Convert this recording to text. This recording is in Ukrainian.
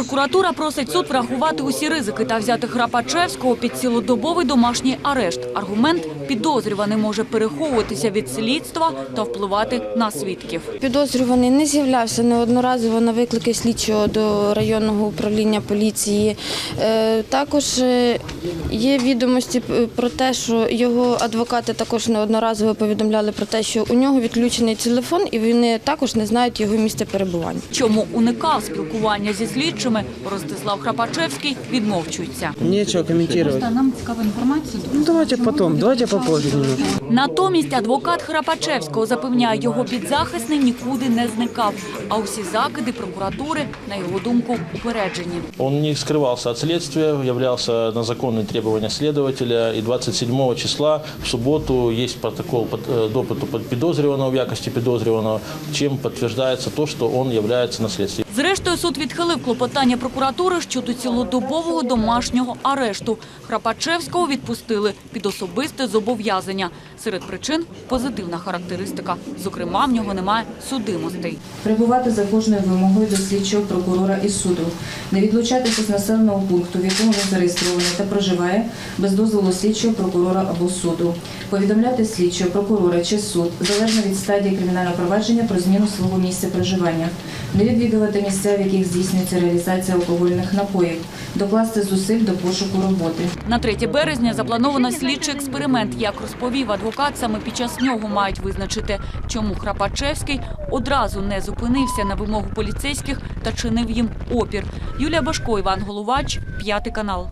Прокуратура просить суд врахувати усі ризики та взяти Храпачевського під цілодобовий домашній арешт. Аргумент – підозрюваний може переховуватися від слідства та впливати на свідків. Підозрюваний не з'являвся неодноразово на виклики слідчого до районного управління поліції. Е, Також е, є відомості про те, що його адвокати також неодноразово повідомляли про те, що у нього відключений телефон, і вони також не знають його місця перебування. Чому уникав спілкування зі слідчими, Ростислав Храпачевський відмовчується. Нечего комментировать. Нам цікава інформація. Ну давайте потом, давайте попозже немножко. Натомість адвокат Храпачевського запевняє, його підзахисний нікуди не зникав, а усі закиди прокуратури, на його думку, упереджені. Он не скрывался от следствия, являлся на законные требования следователя. И 27 числа в субботу есть протокол под- э, допыту под подозреваного в якости подозреваного, чем подтверждается то, что он является на следствии. Зрештою, суд відхилив клопотання прокуратури щодо цілодобового домашнього арешту. Храпачевського відпустили під особисте зобов'язання. Серед причин – позитивна характеристика. Зокрема, в нього немає судимостей. Прибувати за кожною вимогою до слідчого прокурора і суду, не відлучатися з населеного пункту, в якому він зареєстрований та проживає без дозволу слідчого прокурора або суду, повідомляти слідчого прокурора чи суд залежно від стадії кримінального провадження про зміну свого місця проживання, не відвідувати місця, в яких здійснюється реалізація алкогольних напоїв, докласти зусиль до пошуку роботи. На 3 березня заплановано слідчий експеримент. Як розповів адвокат, саме під час нього мають визначити, чому Храпачевський одразу не зупинився на вимогу поліцейських та чинив їм опір. Юлія Башко, Іван Головач, п'ятий канал.